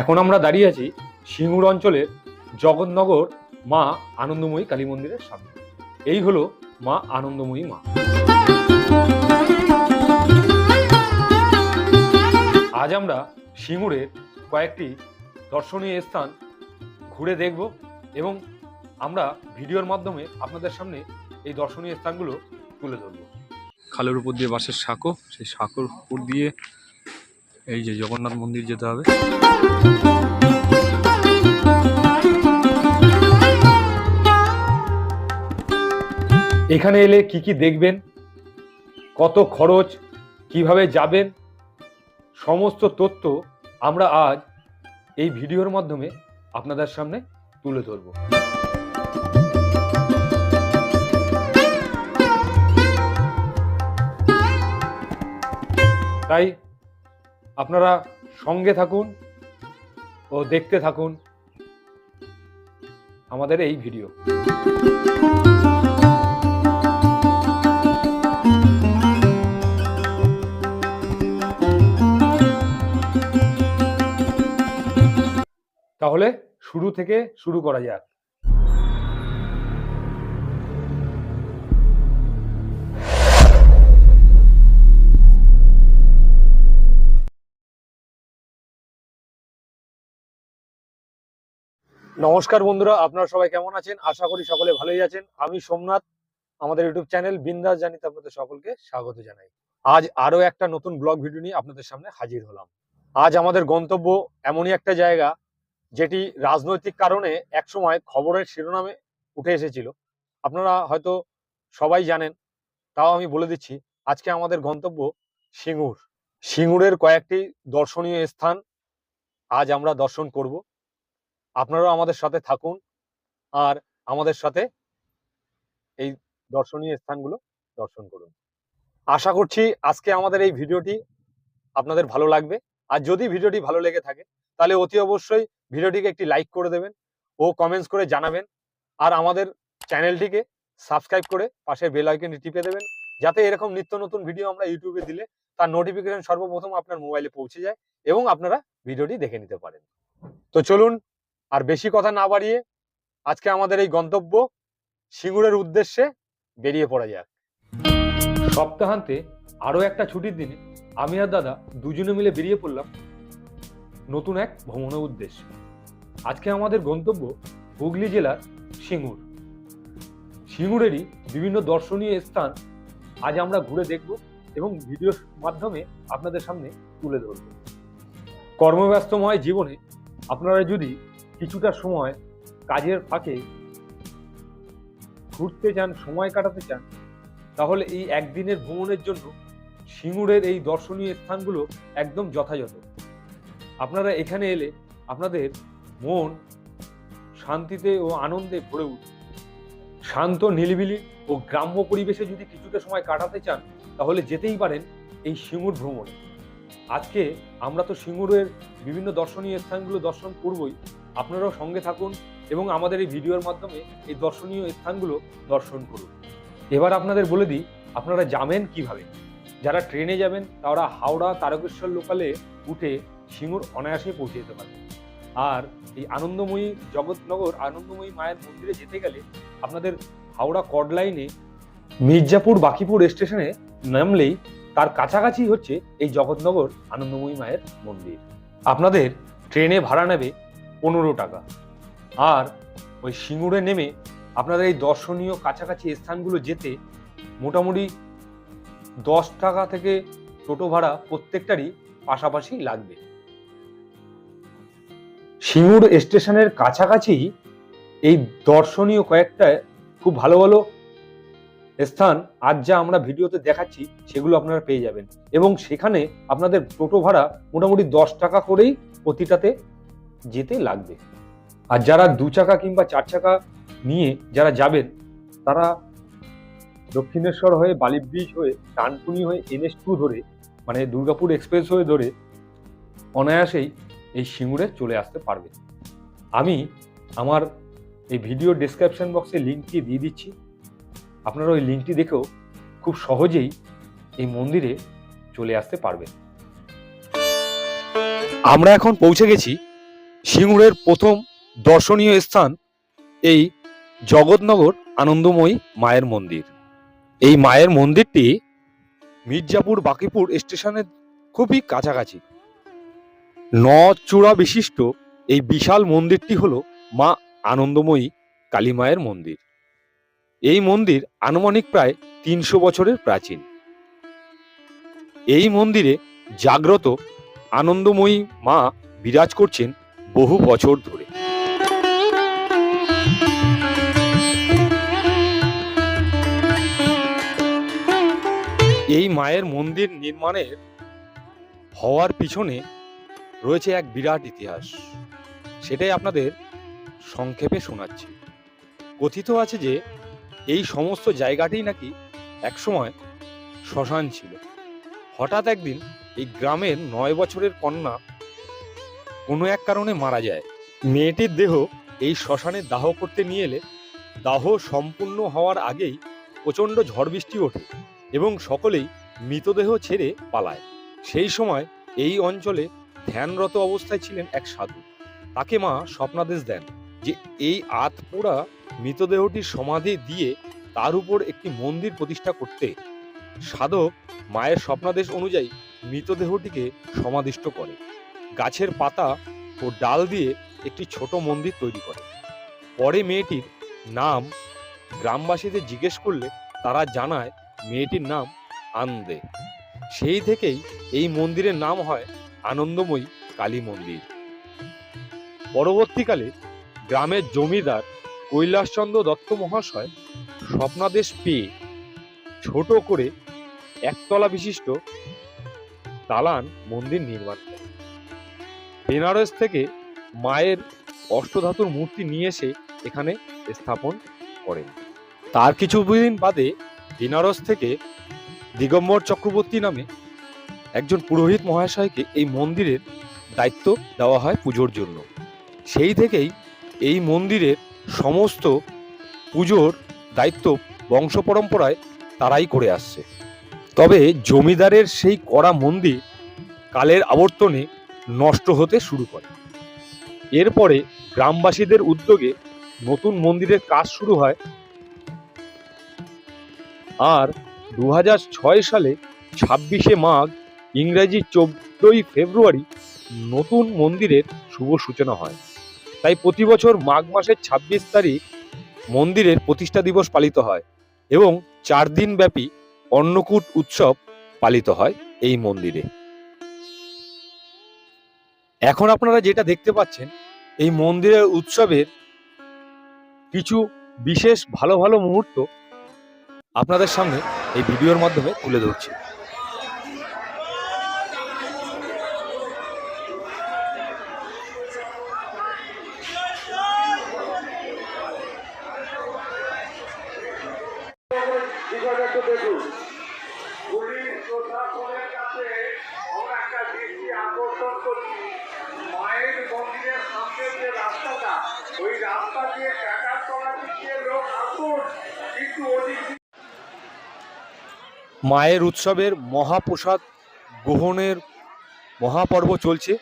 এখন আমরা দাঁড়িয়ে আছি সিঙ্গুর অঞ্চলের জগৎনগর মা আনন্দময়ী কালী মন্দিরের সামনে। এই হলো মা আনন্দময়ী মা। আজ আমরা সিঙ্গুরের কয়েকটি দর্শনীয় স্থান ঘুরে দেখব এবং আমরা ভিডিওর মাধ্যমে আপনাদের সামনে এই দর্শনীয় স্থানগুলো তুলে ধরব। খালের উপর দিয়ে বাসের সাঁকো, সেই সাঁকোর উপর দিয়ে এই যে জগন্নাথ মন্দির যেতে হবে। এখানে এলে কি কি দেখবেন? কত খরচ? কীভাবে যাবেন? সমস্ত তথ্য আমরা আজ এই ভিডিওর মাধ্যমে আপনাদের সামনে তুলে ধরব। তাই আপনারা সঙ্গে থাকুন ও দেখতে থাকুন আমাদের এই ভিডিও। তাহলে শুরু থেকে শুরু করা যাক। নমস্কার বন্ধুরা, আপনারা সবাই কেমন আছেন? আশা করি সকলে ভালোই আছেন। আমি সোমনাথ, আমাদের ইউটিউব চ্যানেল বিন্দাস জানিতে আপনাদের সকলকে স্বাগত জানাই। আজ আরও একটা নতুন ব্লগ ভিডিও নিয়ে আপনাদের সামনে হাজির হলাম। আজ আমাদের গন্তব্য এমনই একটা জায়গা, যেটি রাজনৈতিক কারণে একসময় খবরের শিরোনামে উঠে এসেছিল। আপনারা হয়তো সবাই জানেন, তাও আমি বলে দিচ্ছি, আজকে আমাদের গন্তব্য সিঙ্গুর। সিঙ্গুরের কয়েকটি দর্শনীয় স্থান আজ আমরা দর্শন করব। আপনারাও আমাদের সাথে থাকুন আর আমাদের সাথে এই দর্শনীয় স্থানগুলো দর্শন করুন। আশা করছি আজকে আমাদের এই ভিডিওটি আপনাদের ভালো লাগবে। আর যদি ভিডিওটি ভালো লেগে থাকে, তাহলে অতি অবশ্যই ভিডিওটিকে একটি লাইক করে দেবেন ও কমেন্টস করে জানাবেন। আর আমাদের চ্যানেলটিকে সাবস্ক্রাইব করে পাশে বেল আইকনটি টিপে দেবেন, যাতে এরকম নিত্য নতুন ভিডিও আমরা ইউটিউবে দিলে তার নোটিফিকেশন সর্বপ্রথম আপনার মোবাইলে পৌঁছে যায় এবং আপনারা ভিডিওটি দেখে নিতে পারেন। তো চলুন আর বেশি কথা না বাড়িয়ে আজকে আমাদের এই গন্তব্য সিঙ্গুরের উদ্দেশ্যে বেরিয়ে পড়া যাক। সপ্তাহান্তে আরও একটা ছুটির দিনে আমি আর দাদা দুজনে মিলে বেরিয়ে পড়লাম নতুন এক ভ্রমণের উদ্দেশ্যে। আজকে আমাদের গন্তব্য হুগলি জেলার সিঙ্গুর। সিঙ্গুরেরই বিভিন্ন দর্শনীয় স্থান আজ আমরা ঘুরে দেখব এবং ভিডিওর মাধ্যমে আপনাদের সামনে তুলে ধরব। কর্মব্যস্তময় জীবনে আপনারা যদি কিছুটা সময় কাজের ফাঁকে ঘুরতে চান, সময় কাটাতে চান, তাহলে এই একদিনের ভ্রমণের জন্য সিঙ্গুরের এই দর্শনীয় স্থানগুলো একদম যথাযথ। আপনারা এখানে এলে আপনাদের মন শান্তিতে ও আনন্দে ভরে উঠবে। শান্ত নিলিবিলি ও গ্রাম্য পরিবেশে যদি কিছুটা সময় কাটাতে চান, তাহলে যেতেই পারেন এই সিঙ্গুর ভ্রমণে। আজকে আমরা তো সিঙ্গুরের বিভিন্ন দর্শনীয় স্থানগুলো দর্শন করবই। আপনারাও সঙ্গে থাকুন এবং আমাদের এই ভিডিওর মাধ্যমে এই দর্শনীয় স্থানগুলো দর্শন করুন। এবার আপনাদের বলে দিই, আপনারা যাবেন কীভাবে? যারা ট্রেনে যাবেন, তারা হাওড়া তারকেশ্বর লোকালে উঠে সিঙ্গুর অনায়াসে পৌঁছে যেতে পারবেন। আর এই আনন্দময়ী জগৎনগর, আনন্দময়ী মায়ের মন্দিরে যেতে গেলে আপনাদের হাওড়া কড লাইনে মির্জাপুর বাকিপুর স্টেশনে নামলেই তার কাছাকাছি হচ্ছে এই জগৎনগর আনন্দময়ী মায়ের মন্দির। আপনাদের ট্রেনে ভাড়া নেবে পনেরো টাকা। আর ওই সিঙ্গুরে নেমে আপনাদের এই দর্শনীয় কাছাকাছি স্থানগুলো যেতে মোটামুটি দশ টাকা থেকে টোটো ভাড়া প্রত্যেকটারই পাশাপাশি লাগবে। সিঙ্গুর স্টেশনের কাছাকাছি এই দর্শনীয় কয়েকটা খুব ভালো ভালো স্থান আজ যা আমরা ভিডিওতে দেখাচ্ছি সেগুলো আপনারা পেয়ে যাবেন। এবং সেখানে আপনাদের টোটো ভাড়া মোটামুটি দশ টাকা করেই প্রতিটাতে যেতে লাগবে। আর যারা দু চাকা কিংবা চার চাকা নিয়ে যারা যাবেন, তারা দক্ষিণেশ্বর হয়ে বালি ব্রিজ হয়ে, ডানকুনি হয়ে এনএস টু ধরে মানে দুর্গাপুর এক্সপ্রেস হয়ে ধরে অনায়াসেই এই সিঙ্গুরে চলে আসতে পারবে আমি আমার এই ভিডিও ডিসক্রিপশন বক্সে লিঙ্কটি দিয়ে দিচ্ছি। আপনারা ওই লিঙ্কটি দেখেও খুব সহজেই এই মন্দিরে চলে আসতে পারবেন। আমরা এখন পৌঁছে গেছি সিঙ্গুরের প্রথম দর্শনীয় স্থান এই জগৎনগর আনন্দময়ী মায়ের মন্দির। এই মায়ের মন্দিরটি মির্জাপুর বাকিপুর স্টেশনের খুবই কাছাকাছি। ন চূড়া বিশিষ্ট এই বিশাল মন্দিরটি হল মা আনন্দময়ী কালী মায়ের মন্দির। এই মন্দির আনুমানিক প্রায় তিনশো বছরের প্রাচীন। এই মন্দিরে জাগ্রত আনন্দময়ী মা বিরাজ করছেন বহু বছর ধরে। এই মায়ের মন্দির নির্মাণের হওয়ার পিছনে রয়েছে এক বিরাট ইতিহাস। সেটাই আপনাদের সংক্ষেপে শোনাচ্ছি। কথিত আছে যে, এই সমস্ত জায়গাটি নাকি একসময় শ্মশান ছিল। হঠাৎ একদিন এই গ্রামের নয় বছরের কন্যা কোনো এক কারণে মারা যায়। মেয়েটির দেহ এই শ্মশানে দাহ করতে নিয়ে এলে দাহ সম্পূর্ণ হওয়ার আগেই প্রচণ্ড ঝড় বৃষ্টি ওঠে এবং সকলেই মৃতদেহ ছেড়ে পালায়। সেই সময় এই অঞ্চলে ধ্যানরত অবস্থায় ছিলেন এক সাধু। তাকে মা স্বপ্নাদেশ দেন যে এই আতপোড়া মৃতদেহটির সমাধি দিয়ে তার উপর একটি মন্দির প্রতিষ্ঠা করতে। সাধক মায়ের স্বপ্নাদেশ অনুযায়ী মৃতদেহটিকে সমাদিষ্ট করে। গাছের পাতা ও ডাল দিয়ে একটি ছোট মন্দির তৈরি করে। পরে মেয়েটির নাম গ্রামবাসীদের জিজ্ঞেস করলে তারা জানায় মেয়েটির নাম আন্দে। সেই থেকেই এই মন্দিরের নাম হয় আনন্দময়ী কালী মন্দির। পরবর্তীকালে গ্রামের জমিদার কৈলাসচন্দ্র দত্ত মহাশয় স্বপ্নাদেশ পেয়ে ছোট করে একতলা বিশিষ্ট দালান মন্দির নির্মাণ করেন। বেনারস থেকে মায়ের অষ্টধাতুর মূর্তি নিয়ে এসে এখানে স্থাপন করেন। তার কিছুদিন বাদে বেনারস থেকে দিগম্বর চক্রবর্তী নামে একজন পুরোহিত মহাশয়কে এই মন্দিরের দায়িত্ব দেওয়া হয় পুজোর জন্য। সেই থেকেই এই মন্দিরের সমস্ত পুজোর দায়িত্ব বংশ পরম্পরায় তারাই করে আসছে। তবে জমিদারের সেই করা মন্দির কালের আবর্তনে নষ্ট হতে শুরু করে। এরপরে গ্রামবাসীদের উদ্যোগে নতুন মন্দিরের কাজ শুরু হয়। আর দু হাজার ছয় সালে ছাব্বিশে মাঘ, ইংরেজি চোদ্দই ফেব্রুয়ারি নতুন মন্দিরের শুভ সূচনা হয়। তাই প্রতি বছর মাঘ মাসের ছাব্বিশ তারিখ মন্দিরের প্রতিষ্ঠা দিবস পালিত হয় এবং চার দিন ব্যাপী অন্নকূট উৎসব পালিত হয় এই মন্দিরে। এখন আপনারা যেটা দেখতে পাচ্ছেন, এই মন্দিরের উৎসবের কিছু বিশেষ ভালো ভালো মুহূর্ত আপনাদের সামনে এই ভিডিওর মাধ্যমে তুলে ধরছি বিষয়টা একটু দেখুন পুলিশ প্রশাসনের কাছে আমরা একটা দৃষ্টি আকর্ষণ করছি মায়ের মন্দিরের সামনের যে রাস্তাটা ওই রাস্তা দিয়ে টাকার তলা দিয়ে লোক আসুন কিন্তু ওদিক মায়ের উৎসবের মহাপ্রসাদ গ্রহণের মহাপর্ব চলছে।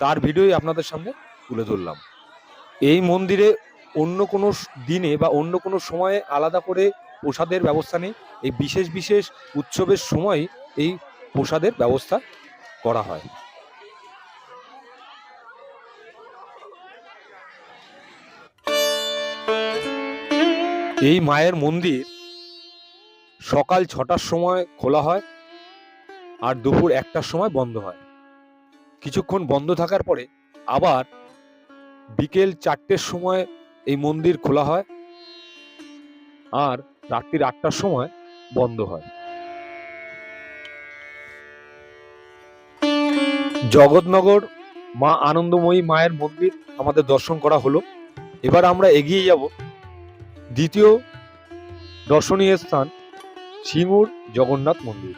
তার ভিডিওই আপনাদের সামনে তুলে ধরলাম। এই মন্দিরে অন্য কোনো দিনে বা অন্য কোনো সময়ে আলাদা করে প্রসাদের ব্যবস্থা নেই। এই বিশেষ বিশেষ উৎসবের সময় এই প্রসাদের ব্যবস্থা করা হয়। এই মায়ের মন্দির সকাল ছটার সময় খোলা হয় আর দুপুর একটার সময় বন্ধ হয়। কিছুক্ষণ বন্ধ থাকার পরে আবার বিকেল চারটের সময় এই মন্দির খোলা হয় আর রাত্রির আটটার সময় বন্ধ হয়। জগৎনগর মা আনন্দময়ী মায়ের মন্দির আমাদের দর্শন করা হলো। এবার আমরা এগিয়ে যাব দ্বিতীয় দর্শনীয় স্থান সিঙ্গুর জগন্নাথ মন্দির।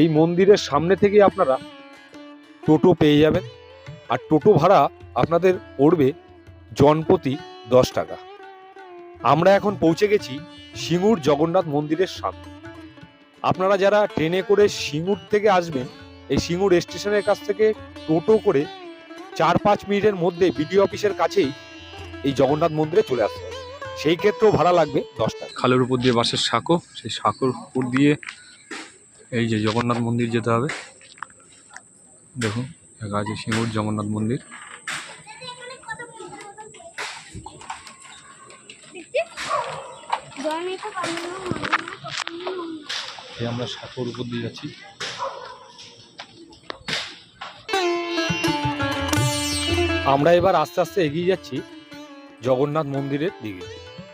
এই মন্দিরের সামনে থেকে আপনারা টোটো পেয়ে যাবেন। আর টোটো ভাড়া আপনাদের পড়বে জনপ্রতি দশ টাকা। আমরা এখন পৌঁছে গেছি সিঙ্গুর জগন্নাথ মন্দিরের সামনে। আপনারা যারা ট্রেনে করে সিঙ্গুর থেকে আসবেন, এই সিঙ্গুর স্টেশনের কাছ থেকে টোটো করে চার পাঁচ মিনিটের মধ্যে বিডিও অফিসের কাছেই এই জগন্নাথ মন্দিরে চলে আসতে সেই ক্ষেত্রেও ভাড়া লাগবে দশ টাকা। খালের উপর দিয়ে বাঁশের সাঁকো সেই সাঁকোর উপর দিয়ে এই যে জগন্নাথ মন্দির যেতে হবে। দেখুন দেখা আছে সিঙ্গুর জগন্নাথ মন্দির। মনে আমরা সাঁকোর উপর দিয়ে যাচ্ছি। আমরা এবার আস্তে আস্তে এগিয়ে যাচ্ছি জগন্নাথ মন্দিরের দিকে।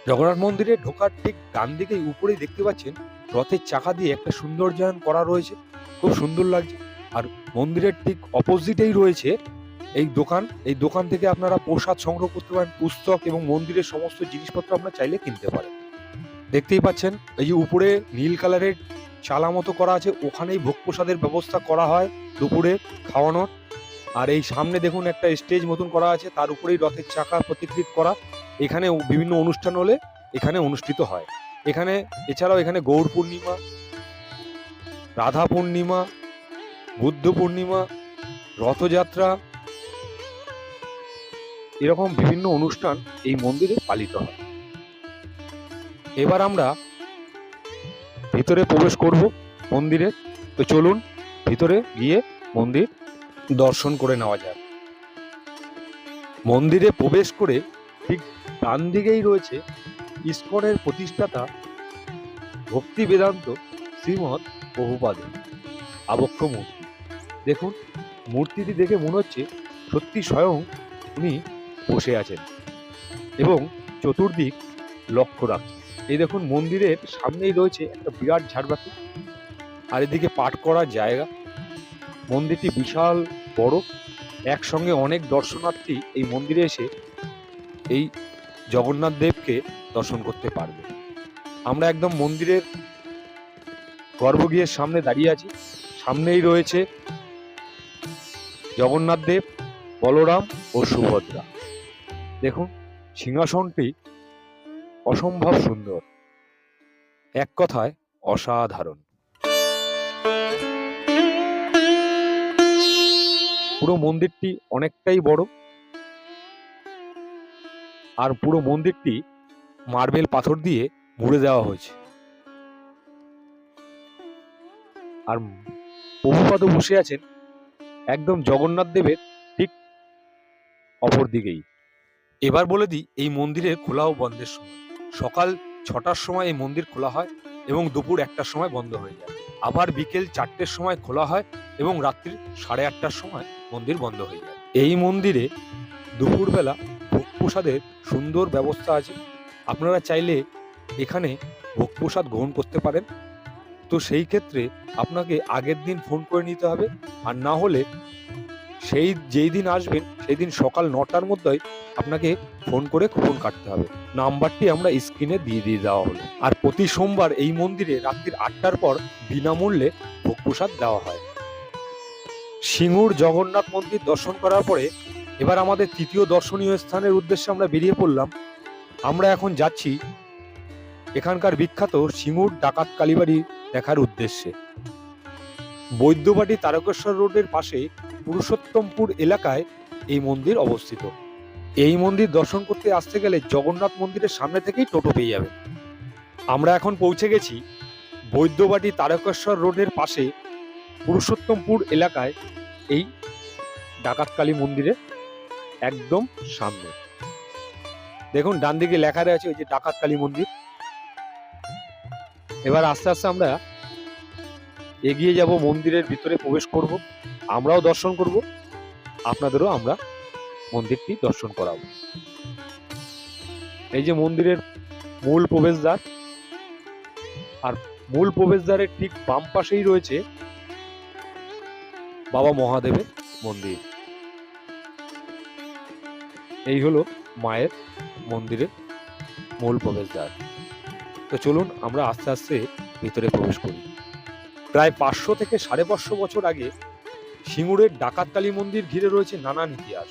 জগন্নাথ মন্দিরে ঢোকার ঠিক ডান দিকেই উপরেই দেখতে পাচ্ছেন রথের চাকা দিয়ে একটা সৌন্দর্যায়ন করা রয়েছে। খুব সুন্দর লাগছে। আর মন্দিরের ঠিক অপোজিটেই রয়েছে এই দোকান। এই দোকান থেকে আপনারা প্রসাদ সংগ্রহ করতে পারেন, পুস্তক এবং মন্দিরের সমস্ত জিনিসপত্র আপনারা চাইলে কিনতে পারেন। দেখতেই পাচ্ছেন, এই যে উপরে নীল কালারের চালা মতো করা আছে, ওখানেই ভোগ প্রসাদের ব্যবস্থা করা হয় দুপুরে খাওয়ানোর। আর এই সামনে দেখুন একটা স্টেজ মতন করা আছে, তার উপরেই রথের চাকা প্রতিকৃত করা। এখানে বিভিন্ন অনুষ্ঠান হলে এখানে অনুষ্ঠিত হয়। এখানে, এছাড়াও এখানে গৌর পূর্ণিমা, রাধা পূর্ণিমা, বুদ্ধ পূর্ণিমা, রথযাত্রা এরকম বিভিন্ন অনুষ্ঠান এই মন্দিরে পালিত হয়। এবার আমরা ভিতরে প্রবেশ করব মন্দিরে। তো চলুন ভিতরে গিয়ে মন্দির দর্শন করে নেওয়া যাক। মন্দিরে প্রবেশ করে ঠিক ডান দিকেই রয়েছে ইস্কনের প্রতিষ্ঠাতা ভক্তি বেদান্ত শ্রীমৎ বহুপাদ আবক্ষ মূর্তি। দেখুন, মূর্তিটি দেখে মনে হচ্ছে সত্যি স্বয়ং উনি বসে আছেন এবং চতুর্দিক লক্ষ্য রাখছেন এই দেখুন, মন্দিরের সামনেই রয়েছে একটা বিরাট ঝাড়বাতি আর এদিকে পাঠ করার জায়গা। মন্দিরটি বিশাল বড়। একসঙ্গে অনেক দর্শনার্থী এই মন্দিরে এসে এই জগন্নাথ দেবকে দর্শন করতে পারবে। আমরা একদম মন্দিরের গর্ভগৃহের সামনে দাঁড়িয়ে আছি। সামনেই রয়েছে জগন্নাথ দেব, বলরাম ও সুভদ্রা। দেখুন, সিংহাসনটি অসম্ভব সুন্দর। এক কথায় অসাধারণ। পুরো মন্দিরটি অনেকটাই বড়। আর পুরো মন্দিরটি মার্বেল পাথর দিয়ে মুড়ে দেওয়া হয়েছে। আর প্রভুপাদ বসে আছেন, একদম জগন্নাথ দেবের ঠিক অপর দিকেই। এবার বলে দিই, এই মন্দিরের খোলা ও বন্ধের সময়। সকাল ছটার সময় এই মন্দির খোলা হয় এবং দুপুর একটার সময় বন্ধ হয়ে যায়। আবার বিকেল চারটের সময় খোলা হয় এবং রাত্রি সাড়ে আটটার সময় মন্দির বন্ধ হয়ে যায়। এই মন্দিরে দুপুরবেলা ভোগ প্রসাদের সুন্দর ব্যবস্থা আছে। আপনারা চাইলে এখানে ভোগ প্রসাদ গ্রহণ করতে পারেন। তো সেই ক্ষেত্রে আপনাকে আগের দিন ফোন করে নিতে হবে। আর না হলে সেই যেই দিন আসবেন, সেই দিন সকাল নটার মধ্যেই আপনাকে ফোন করে কুপন কাটতে হবে। নাম্বারটি আমরা স্ক্রিনে দিয়ে দিয়ে দেওয়া হলো। আর প্রতি সোমবার এই মন্দিরে রাত্রির আটটার পর বিনামূল্যে ভোগ প্রসাদ দেওয়া হয়। সিঙ্গুর জগন্নাথ মন্দির দর্শন করার পরে এবার আমাদের তৃতীয় দর্শনীয় স্থানের উদ্দেশ্যে আমরা বেরিয়ে পড়লাম। আমরা এখন যাচ্ছি এখানকার বিখ্যাত সিঙ্গুর ডাকাত কালীবাড়ি দেখার উদ্দেশ্যে। বৈদ্যবাটি তারকেশ্বর রোডের পাশে পুরুষোত্তমপুর এলাকায় এই মন্দির অবস্থিত। এই মন্দির দর্শন করতে আসতে গেলে জগন্নাথ মন্দিরের সামনে থেকেই টোটো পেয়ে যাবে আমরা এখন পৌঁছে গেছি বৈদ্যবাটি তারকেশ্বর রোডের পাশে পুরুষোত্তমপুর এলাকায় এই ডাকাতকালী মন্দিরের একদম সামনে। দেখুন ডান দিকে লেখা রয়েছে ওই যে ডাকাত কালী মন্দির। এবার আস্তে আস্তে আমরা এগিয়ে যাব, মন্দিরের ভিতরে প্রবেশ করব। আমরাও দর্শন করব, আপনাদেরও আমরা মন্দিরটি দর্শন করাবো। এই যে মন্দিরের মূল প্রবেশদ্বার, আর মূল প্রবেশদ্বারের ঠিক বাম পাশেই রয়েছে বাবা মহাদেবের মন্দির। এই হলো মায়ের মন্দিরের মূল প্রবেশদ্বার। তো চলুন আমরা আস্তে আস্তে ভিতরে প্রবেশ করি। প্রায় পাঁচশো থেকে সাড়ে পাঁচশো বছর আগে সিঙ্গুরের ডাকাতকালী মন্দির ঘিরে রয়েছে নানান ইতিহাস।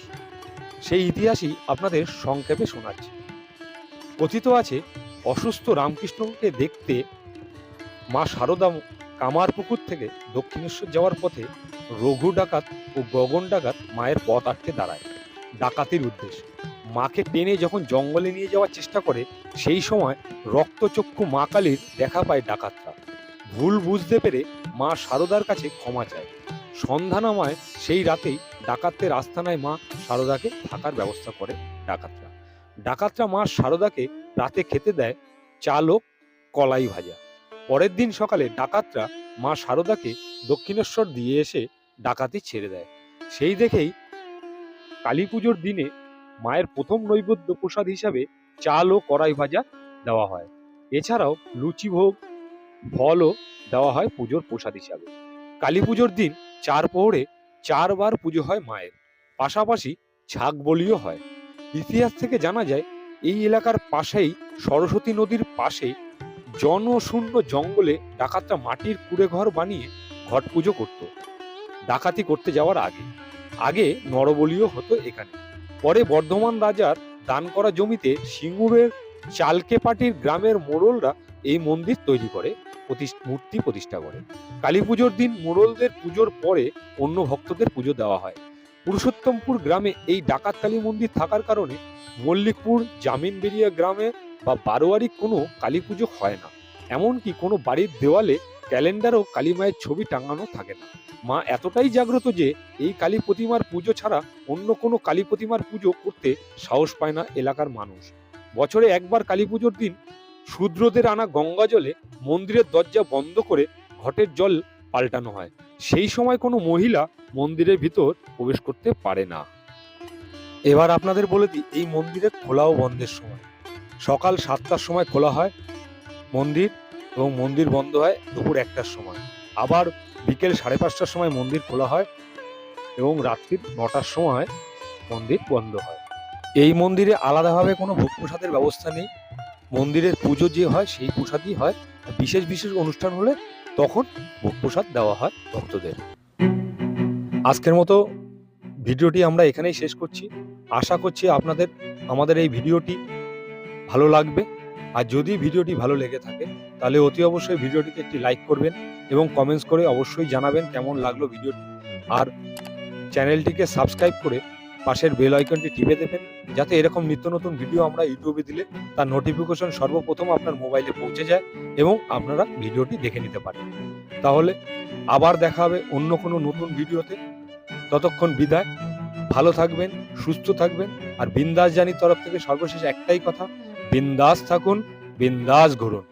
সেই ইতিহাসই আপনাদের সংক্ষেপে শোনাচ্ছি। কথিত আছে, অসুস্থ রামকৃষ্ণকে দেখতে মা শারদা কামারপুকুর থেকে দক্ষিণেশ্বর যাওয়ার পথে রঘু ডাকাত ও গগন ডাকাত মায়ের পথ আটকে দাঁড়ায়। ডাকাতির উদ্দেশ্যে। মাকে টেনে যখন জঙ্গলে নিয়ে যাওয়ার চেষ্টা করে, সেই সময় রক্তচক্ষু মা কালীর দেখা পায় ডাকাতরা। ভুল বুঝতে পেরে মা সারদার কাছে ক্ষমা চায়। সন্ধ্যা নামায়, সেই রাতেই ডাকাতদের আস্থানায় মা সারদাকে থাকার ব্যবস্থা করে ডাকাতরা। ডাকাতরা মা সারদাকে রাতে খেতে দেয় চাল ও কলাই ভাজা। পরের দিন সকালে ডাকাতরা মা সারদাকে দক্ষিণেশ্বর দিয়ে এসে ডাকাতি ছেড়ে দেয়। সেই দেখেই কালী পুজোর দিনে মায়ের প্রথম নৈবেদ্য প্রসাদ হিসাবে চাল ও কড়াই ভাজা দেওয়া হয়। এছাড়াও লুচি ভোগ, ফলও দেওয়া হয় পুজোর প্রসাদ হিসাবে। কালী পুজোর দিন চার প্রহরে চারবার পুজো হয় মায়ের। পাশাপাশি ছাগ বলিও হয়। ইতিহাস থেকে জানা যায়, এই এলাকার পাশেই সরস্বতী নদীর পাশে জনশূন্য জঙ্গলে ডাকাতরা মাটির কুড়ে ঘর বানিয়ে ঘট পুজো করত। ডাকাতি করতে যাওয়ার আগে আগে নরবলিও হতো এখানে। পরে বর্ধমান রাজার দান করা জমিতে সিঙ্গুরের চালকেপাটির গ্রামের মোড়লরা এই মন্দির তৈরি করে মূর্তি প্রতিষ্ঠা করে। কালী পুজোর দিন মোড়লদের পুজোর পরে অন্য ভক্তদের পুজো দেওয়া হয়। পুরুষোত্তমপুর গ্রামে এই ডাকাত কালী মন্দির থাকার কারণে মল্লিকপুর জামিনবেরিয়া গ্রামে বা বারোয়ারি কোনো কালী পুজো হয় না। এমনকি কোনো বাড়ির দেওয়ালে ক্যালেন্ডারও কালী মায়ের ছবি টাঙানো থাকে না। মা এতটাই জাগ্রত যে এই কালী প্রতিমার পুজো ছাড়া অন্য কোনো কালী প্রতিমার পুজো করতে সাহস পায় না এলাকার মানুষ। বছরে একবার কালী পুজোর দিন শূদ্রদের আনা গঙ্গা জলে মন্দিরের দরজা বন্ধ করে ঘটের জল পাল্টানো হয়। সেই সময় কোনো মহিলা মন্দিরের ভিতর প্রবেশ করতে পারে না। এবার আপনাদের বলে দিই, এই মন্দিরের খোলা ও বন্ধের সময়। সকাল সাতটার সময় খোলা হয় মন্দির। এবং মন্দির বন্ধ হয় দুপুর একটার সময়। আবার বিকেল সাড়ে পাঁচটার সময় মন্দির খোলা হয় এবং রাত্রির নটার সময় মন্দির বন্ধ হয়। এই মন্দিরে আলাদাভাবে কোনো ভোগ প্রসাদের ব্যবস্থা নেই। মন্দিরের পুজো যে হয় সেই প্রসাদই হয়। বিশেষ বিশেষ অনুষ্ঠান হলে তখন ভোগ প্রসাদ দেওয়া হয় ভক্তদের। আজকের মতো ভিডিওটি আমরা এখানেই শেষ করছি। আশা করছি আপনাদের, আমাদের এই ভিডিওটি ভালো লাগবে। আর যদি ভিডিওটি ভালো লেগে থাকে, তাহলে অতি অবশ্যই ভিডিওটিতে একটি লাইক করবেন এবং কমেন্টস করে অবশ্যই জানাবেন কেমন লাগল ভিডিওটি। আর চ্যানেলটিকে সাবস্ক্রাইব করে পাশের বেল আইকনটি টিপে দেবেন, যাতে এরকম নিত্য নতুন ভিডিও আমরা ইউটিউবে দিলে তার নোটিফিকেশন সর্বপ্রথম আপনার মোবাইলে পৌঁছে যায় এবং আপনারা ভিডিওটি দেখে নিতে পারেন। তাহলে আবার দেখা হবে অন্য কোনো নতুন ভিডিওতে। ততক্ষণ বিদায়। ভালো থাকবেন, সুস্থ থাকবেন, আর বিন্দাস জানির তরফ থেকে সর্বশেষ একটাই কথা বিন্দাস থাকুন বিন্দাস ঘুরুন।